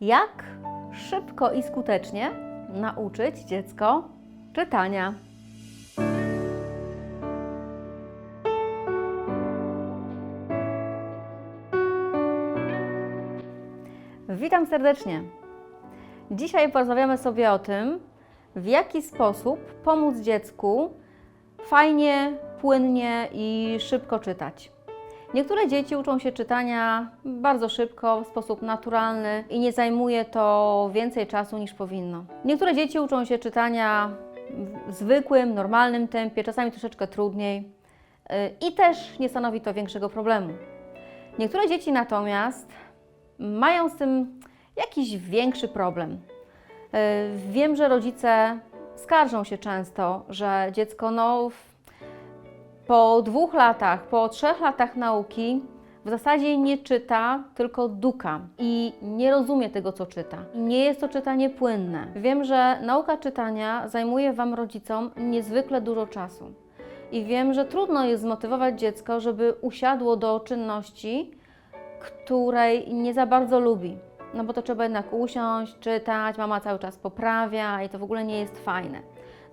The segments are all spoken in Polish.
Jak szybko i skutecznie nauczyć dziecko czytania? Witam serdecznie. Dzisiaj porozmawiamy sobie o tym, w jaki sposób pomóc dziecku fajnie, płynnie i szybko czytać. Niektóre dzieci uczą się czytania bardzo szybko, w sposób naturalny i nie zajmuje to więcej czasu niż powinno. Niektóre dzieci uczą się czytania w zwykłym, normalnym tempie, czasami troszeczkę trudniej yy, i też nie stanowi to większego problemu. Niektóre dzieci natomiast mają z tym jakiś większy problem. Yy, Wiem, że rodzice skarżą się często, że dziecko no, po dwóch latach, po trzech latach nauki w zasadzie nie czyta, tylko duka i nie rozumie tego, co czyta. Nie jest to czytanie płynne. Wiem, że nauka czytania zajmuje Wam, rodzicom, niezwykle dużo czasu. I wiem, że trudno jest zmotywować dziecko, żeby usiadło do czynności, której nie za bardzo lubi. No bo to trzeba jednak usiąść, czytać, mama cały czas poprawia i to w ogóle nie jest fajne.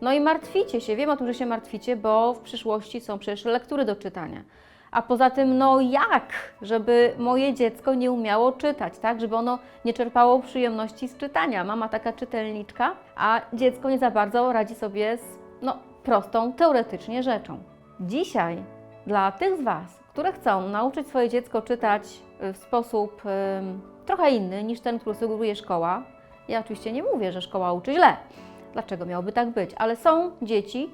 No i martwicie się, wiem o tym, że się martwicie, bo w przyszłości są przecież lektury do czytania. A poza tym, no jak, żeby moje dziecko nie umiało czytać, tak? Żeby ono nie czerpało przyjemności z czytania. Mama taka czytelniczka, a dziecko nie za bardzo radzi sobie z, no, prostą teoretycznie rzeczą. Dzisiaj dla tych z Was, które chcą nauczyć swoje dziecko czytać y, w sposób trochę inny niż ten, który sugeruje szkoła, ja oczywiście nie mówię, że szkoła uczy źle. Dlaczego miałoby tak być? Ale są dzieci,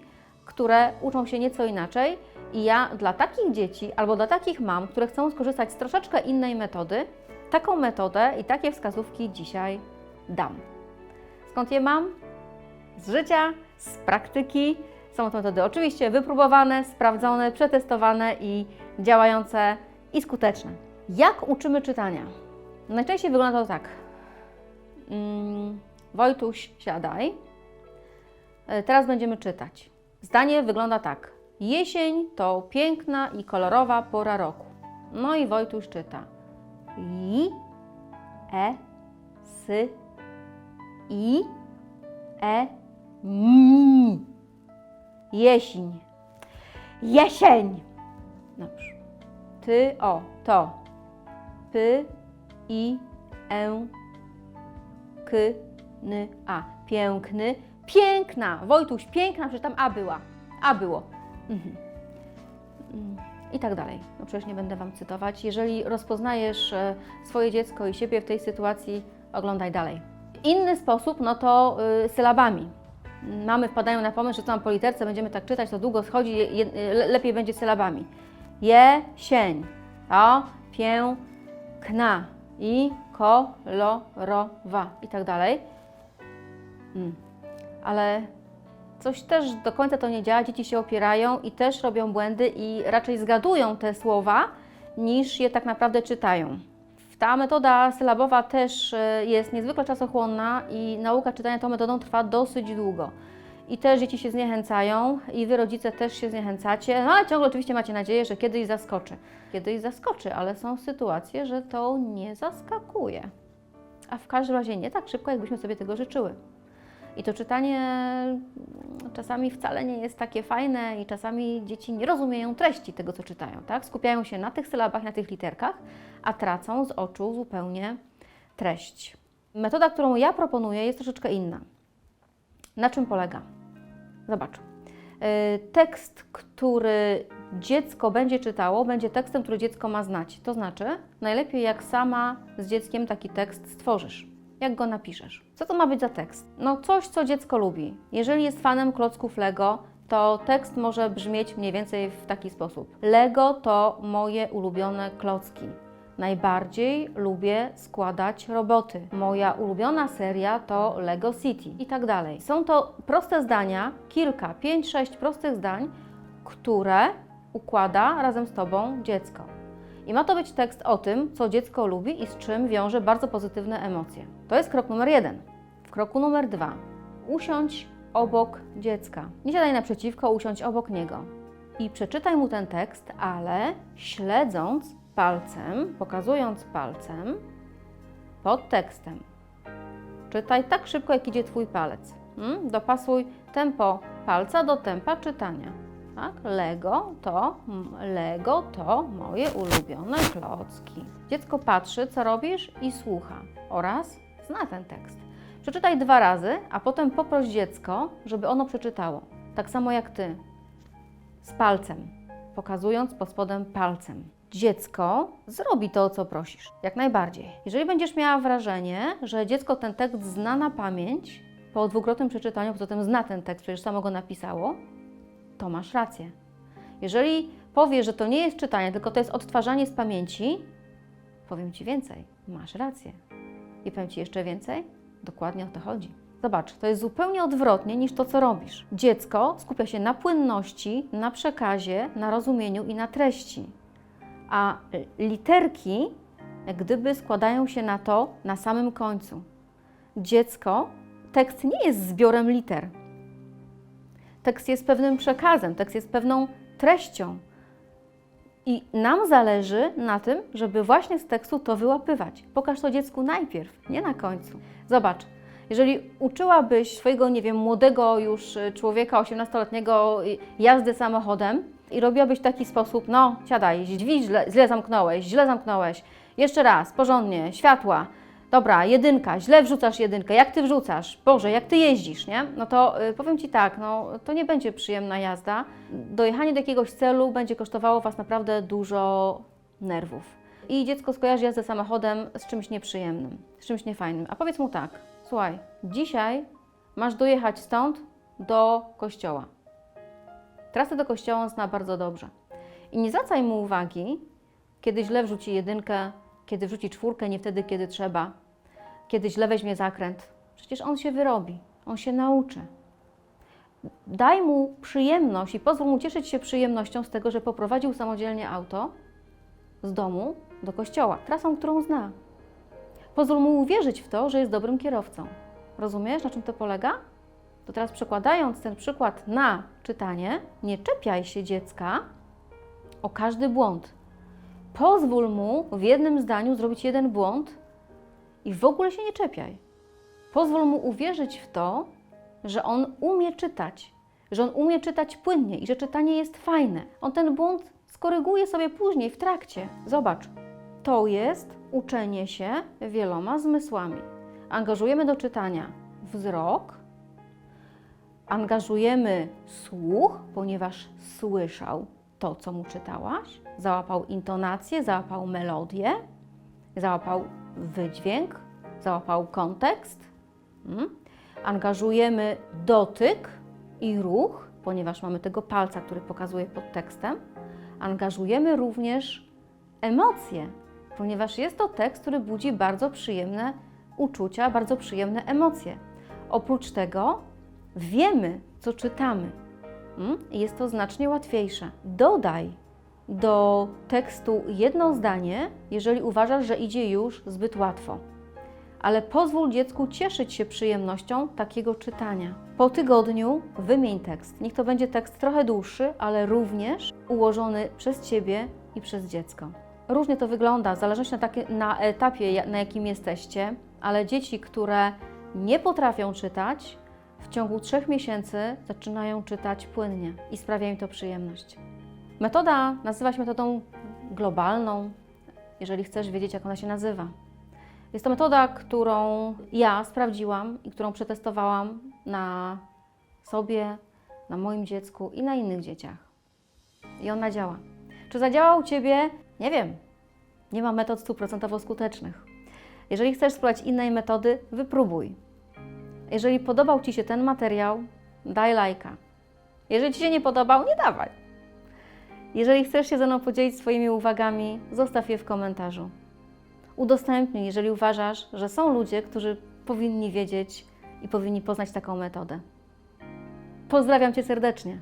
które uczą się nieco inaczej i ja dla takich dzieci albo dla takich mam, które chcą skorzystać z troszeczkę innej metody, taką metodę i takie wskazówki dzisiaj dam. Skąd je mam? Z życia, z praktyki. Są to metody oczywiście wypróbowane, sprawdzone, przetestowane i działające i skuteczne. Jak uczymy czytania? Najczęściej wygląda to tak. Mm, Wojtuś, siadaj. E, Teraz będziemy czytać. Zdanie wygląda tak. Jesień to piękna i kolorowa pora roku. No i Wojtuś czyta. I, e, sy, i, e, ni. Jesień. Jesień. Dobrze. Ty, o, to. Py, i, e, k, n, a. Piękny. Piękna. Wojtuś, piękna, przecież tam a była. A było. Mhm. Mm, I tak dalej. No przecież nie będę Wam cytować. Jeżeli rozpoznajesz e, swoje dziecko i siebie w tej sytuacji, oglądaj dalej. Inny sposób, no to y, sylabami. Mamy wpadają na pomysł, że co mam po literce, będziemy tak czytać, to długo schodzi, je, je, le, lepiej będzie sylabami. Jesień, o, piękna i kolorowa i tak dalej. Mm. Ale coś też do końca to nie działa, dzieci się opierają i też robią błędy i raczej zgadują te słowa, niż je tak naprawdę czytają. Ta metoda sylabowa też e, jest niezwykle czasochłonna i nauka czytania tą metodą trwa dosyć długo. I też dzieci się zniechęcają i Wy rodzice też się zniechęcacie, no ale ciągle oczywiście macie nadzieję, że kiedyś zaskoczy. Kiedyś zaskoczy, ale są sytuacje, że to nie zaskakuje. A w każdym razie nie tak szybko, jakbyśmy sobie tego życzyły. I to czytanie czasami wcale nie jest takie fajne i czasami dzieci nie rozumieją treści tego, co czytają, tak? Skupiają się na tych sylabach, na tych literkach, a tracą z oczu zupełnie treść. Metoda, którą ja proponuję, jest troszeczkę inna. Na czym polega? Zobacz. Yy, Tekst, który dziecko będzie czytało, będzie tekstem, który dziecko ma znać. To znaczy, najlepiej jak sama z dzieckiem taki tekst stworzysz. Jak go napiszesz? Co to ma być za tekst? No coś, co dziecko lubi. Jeżeli jest fanem klocków Lego, to tekst może brzmieć mniej więcej w taki sposób. Lego to moje ulubione klocki. Najbardziej lubię składać roboty. Moja ulubiona seria to Lego City i tak dalej. Są to proste zdania, kilka, pięć, sześć prostych zdań, które układa razem z Tobą dziecko. I ma to być tekst o tym, co dziecko lubi i z czym wiąże bardzo pozytywne emocje. To jest krok numer jeden. W kroku numer dwa usiądź obok dziecka. Nie siadaj naprzeciwko, usiądź obok niego. I przeczytaj mu ten tekst, ale śledząc palcem, pokazując palcem pod tekstem. Czytaj tak szybko, jak idzie Twój palec. Mm? Dopasuj tempo palca do tempa czytania. Tak? Lego to, Lego to moje ulubione klocki. Dziecko patrzy, co robisz i słucha oraz zna ten tekst. Przeczytaj dwa razy, a potem poproś dziecko, żeby ono przeczytało. Tak samo jak Ty. Z palcem, pokazując pod spodem palcem. Dziecko zrobi to, co prosisz. Jak najbardziej. Jeżeli będziesz miała wrażenie, że dziecko ten tekst zna na pamięć, po dwukrotnym przeczytaniu, poza tym zna ten tekst, przecież samo go napisało, to masz rację. Jeżeli powiesz, że to nie jest czytanie, tylko to jest odtwarzanie z pamięci, powiem Ci więcej. Masz rację. I powiem Ci jeszcze więcej. Dokładnie o to chodzi. Zobacz, to jest zupełnie odwrotnie niż to, co robisz. Dziecko skupia się na płynności, na przekazie, na rozumieniu i na treści. A literki, jak gdyby składają się na to na samym końcu. Dziecko, tekst nie jest zbiorem liter. Tekst jest pewnym przekazem, tekst jest pewną treścią. I nam zależy na tym, żeby właśnie z tekstu to wyłapywać. Pokaż to dziecku najpierw, nie na końcu. Zobacz, jeżeli uczyłabyś swojego, nie wiem, młodego już y, człowieka, 18-letniego y, jazdy samochodem i robiłabyś w taki sposób, no siadaj, drzwi źle, źle zamknąłeś, źle zamknąłeś, jeszcze raz, porządnie, światła, dobra, jedynka, źle wrzucasz jedynkę, jak Ty wrzucasz, Boże, jak Ty jeździsz, nie? No to y, powiem Ci tak, no to nie będzie przyjemna jazda. Dojechanie do jakiegoś celu będzie kosztowało Was naprawdę dużo nerwów. I dziecko skojarzy jazdę samochodem z czymś nieprzyjemnym, z czymś niefajnym. A powiedz mu tak, słuchaj, dzisiaj masz dojechać stąd do kościoła. Trasę do kościoła on zna bardzo dobrze. I nie zwracaj mu uwagi, kiedy źle wrzuci jedynkę, kiedy wrzuci czwórkę, nie wtedy, kiedy trzeba, kiedy źle weźmie zakręt. Przecież on się wyrobi, on się nauczy. Daj mu przyjemność i pozwól mu cieszyć się przyjemnością z tego, że poprowadził samodzielnie auto z domu do kościoła, trasą, którą zna. Pozwól mu uwierzyć w to, że jest dobrym kierowcą. Rozumiesz, na czym to polega? To teraz przekładając ten przykład na czytanie, nie czepiaj się dziecka o każdy błąd. Pozwól mu w jednym zdaniu zrobić jeden błąd i w ogóle się nie czepiaj. Pozwól mu uwierzyć w to, że on umie czytać, że on umie czytać płynnie i że czytanie jest fajne. On ten błąd skoryguje sobie później w trakcie. Zobacz, to jest uczenie się wieloma zmysłami. Angażujemy do czytania wzrok, angażujemy słuch, ponieważ słyszał to, co mu czytałaś, załapał intonację, załapał melodię, załapał wydźwięk, załapał kontekst. Mm. Angażujemy dotyk i ruch, ponieważ mamy tego palca, który pokazuje pod tekstem. Angażujemy również emocje, ponieważ jest to tekst, który budzi bardzo przyjemne uczucia, bardzo przyjemne emocje. Oprócz tego wiemy, co czytamy. Mm? Jest to znacznie łatwiejsze. Dodaj do tekstu jedno zdanie, jeżeli uważasz, że idzie już zbyt łatwo. Ale pozwól dziecku cieszyć się przyjemnością takiego czytania. Po tygodniu wymień tekst. Niech to będzie tekst trochę dłuższy, ale również ułożony przez Ciebie i przez dziecko. Różnie to wygląda, w zależności na, takie, na etapie, na jakim jesteście, ale dzieci, które nie potrafią czytać, w ciągu trzech miesięcy zaczynają czytać płynnie i sprawia im to przyjemność. Metoda nazywa się metodą globalną, jeżeli chcesz wiedzieć, jak ona się nazywa. Jest to metoda, którą ja sprawdziłam i którą przetestowałam na sobie, na moim dziecku i na innych dzieciach. I ona działa. Czy zadziała u Ciebie? Nie wiem. Nie ma metod stuprocentowo skutecznych. Jeżeli chcesz spróbować innej metody, wypróbuj. Jeżeli podobał Ci się ten materiał, daj lajka. Jeżeli Ci się nie podobał, nie dawaj. Jeżeli chcesz się ze mną podzielić swoimi uwagami, zostaw je w komentarzu. Udostępnij, jeżeli uważasz, że są ludzie, którzy powinni wiedzieć i powinni poznać taką metodę. Pozdrawiam Cię serdecznie.